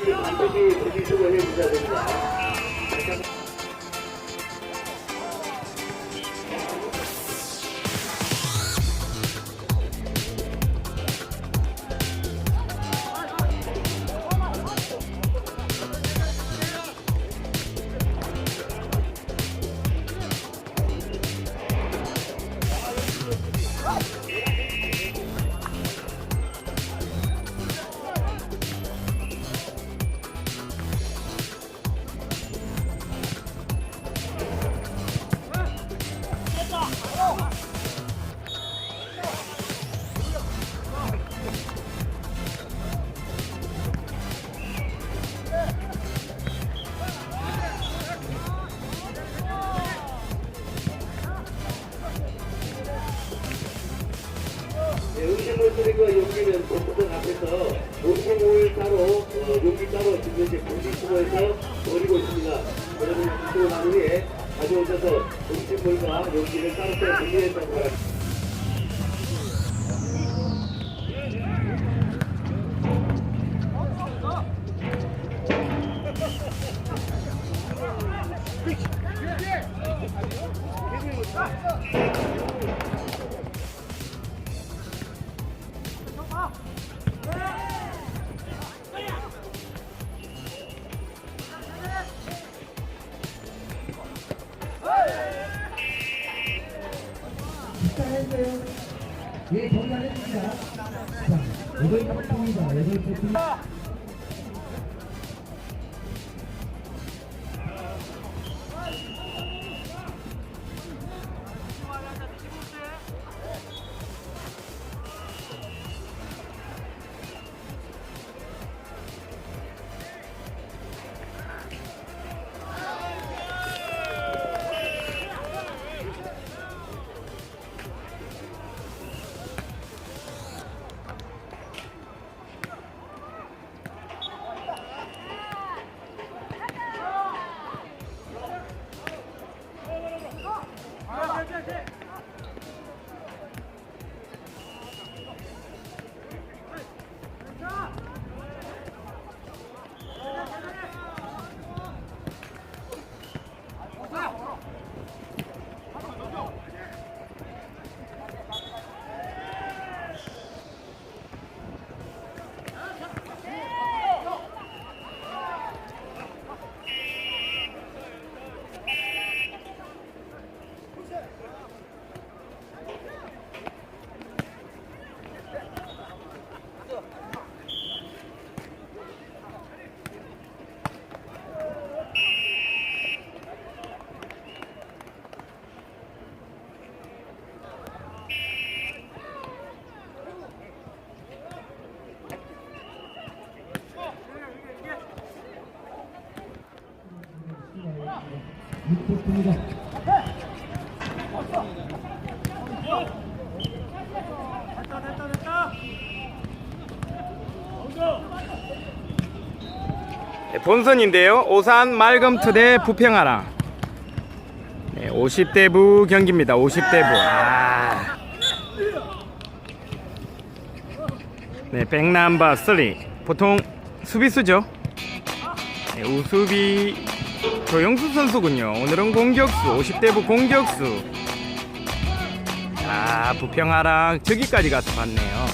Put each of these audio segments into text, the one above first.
반드시 분리수거 해주셔야 됩니 분리수거해서 버리고 있습니다. 여러분 분리수거 난 후에 가져오셔서 음식물과 용기를 따로 따로 분리해서 바랍니다. 예, 정리하겠습니다. 자, 여덟 세트입니다. 여덟 세트. 육세 트입니다. 네, 본선인데요. 오산 말금투 대 부평하랑. 네, 50대 부 경기입니다. 50대 부. 아. 네, 백남바 3. 보통 수비수죠. 네, 우수비 조영수 선수군요. 오늘은 공격수, 50대부 공격수. 아, 부평하랑 저기까지 가서 봤네요.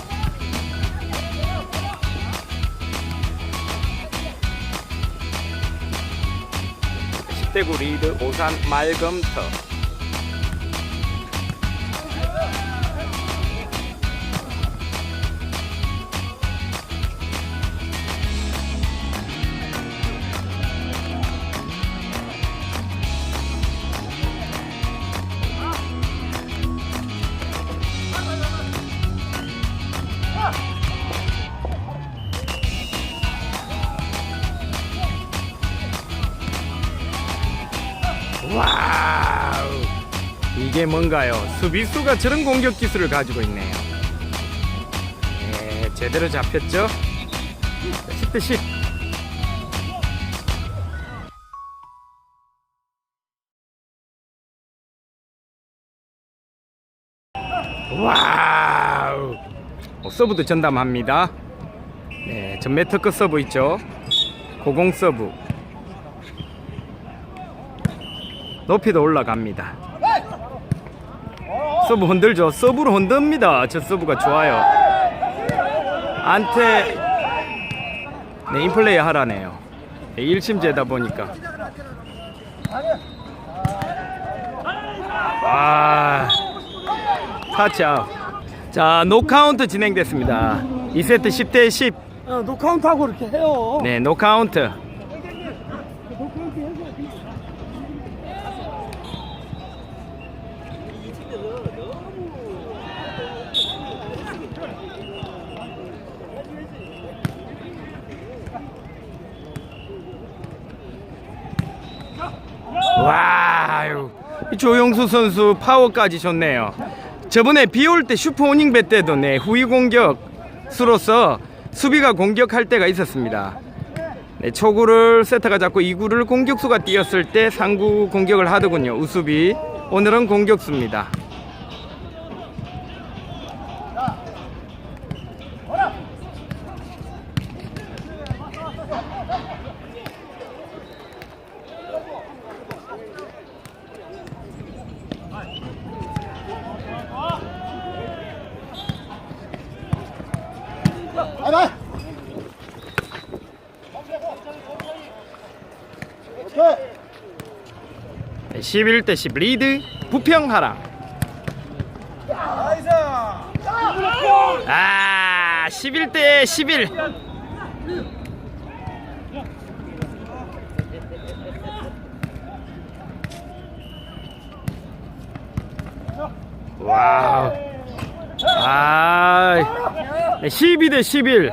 10대구 리드 오산 말금터 와우. 이게 뭔가요? 수비수가 저런 공격 기술을 가지고 있네요. 네, 제대로 잡혔죠? 10대 10 와우. 어, 서브도 전담합니다. 네, 전매特급 서브 있죠? 고공 서브. 높이도 올라갑니다. 서브 흔들죠. 서브로 흔듭니다. 저 서브가 좋아요. 안테 네, 인플레이 하라네요. 네, 1심제다 보니까. 아, 타치아웃. 자, 노카운트 진행됐습니다. 2세트 10대 10. 어, 노카운트하고 이렇게 해요. 네, 노카운트. 와우. 이 조영수 선수 파워까지 좋네요. 저번에 비 올 때 슈퍼 오닝배 때도 네, 후위 공격수로서 수비가 공격할 때가 있었습니다. 네, 초구를 세터가 잡고 2구를 공격수가 뛰었을 때 상구 공격을 하더군요. 우수비. 오늘은 공격수입니다. 11대 10 리드 부평하랑. 아, 11대 11. 와우. 아, 네, 12대 11.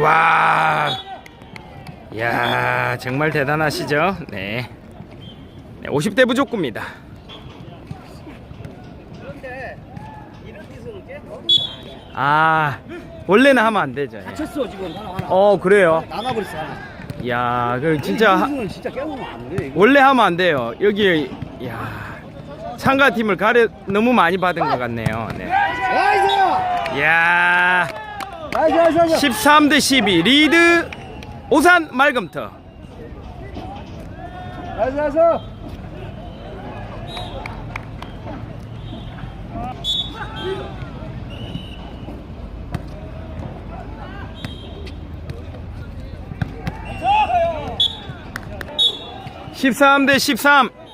와. 야, 정말 대단하시죠? 네. 네 50대 부족구입니다. 아, 원래는 하면 안 되죠. 예. 쳤어 지금 하나 하나. 어, 그래요. 나가버렸어 하나. 야, 그 진짜 하- 진짜 깨우면 안 돼. 이거. 원래 하면 안 돼요. 여기 야. 참가 팀을 가려 너무 많이 받은 것 같네요. 네. 나이스. 야. 13 대 12 리드 오산 말금터. 나이스 나이스. 13대 13. 됐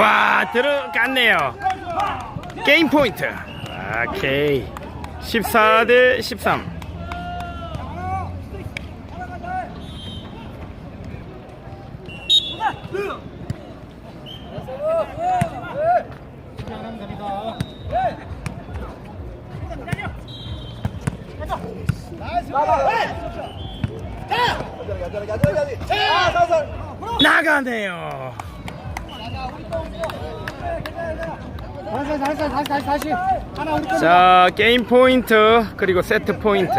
와, 들어갔네요. 게임 포인트. 오케이. 14 대 13. 나가네요. 자 게임 포인트 그리고 세트 포인트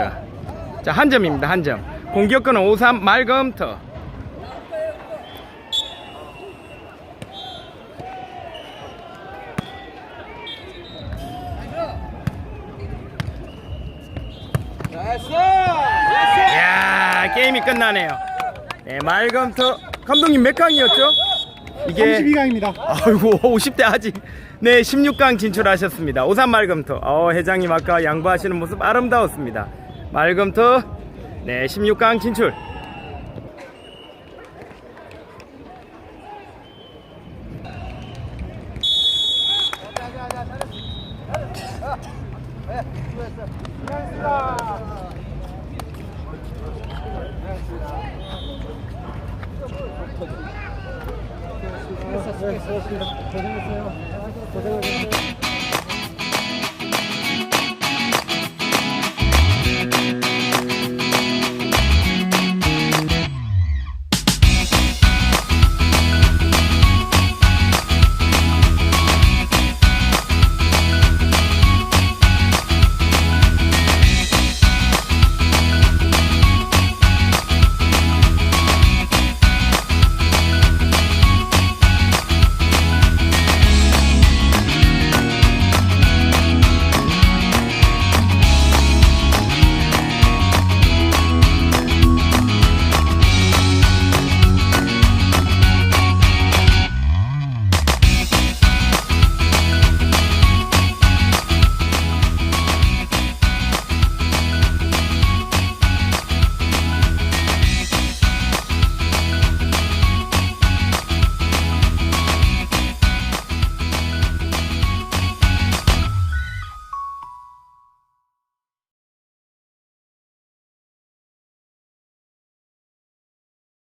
자 한 점입니다 한 점 공격권은 53 말검터. 야 게임이 끝나네요 네 말검터 감독님 몇 강이었죠? 이게 32강입니다. 아이고 50대 아직 네 16강 진출하셨습니다 오산 말검터 어 회장님 아까 양보하시는 모습 아름다웠습니다 말검터 네 16강 진출 고생했어요. 고생했어요. 고생했어요.